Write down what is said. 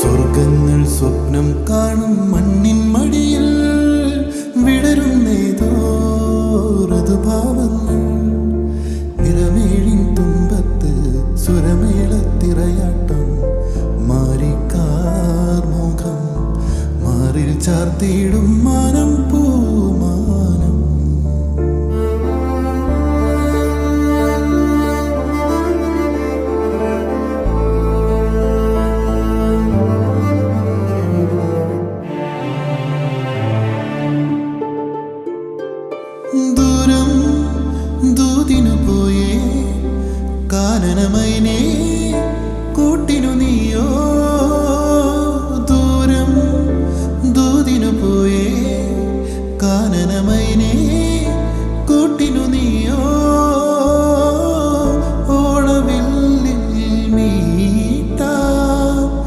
സ്വർഗങ്ങൾ സ്വപ്നം കാണും മണ്ണിൻ മടിയിൽ വിടരുന്നേതോ ഋതുഭാവങ്ങൾ. നിറമേഴിൻ തുമ്പത്ത് സുരമേളത്തിറയാട്ടം. മാറിക്കാർ മുഖം മാറിൽ ചാർത്തിയിടും മാനം ദൂരം ദൂതിനു പോയേ. കാനനമൈനെ കൂട്ടിനു നീയോ? ദൂരം ദൂതിനു പോയേ. കാനനമൈനെ കൂട്ടിനു നീയോ?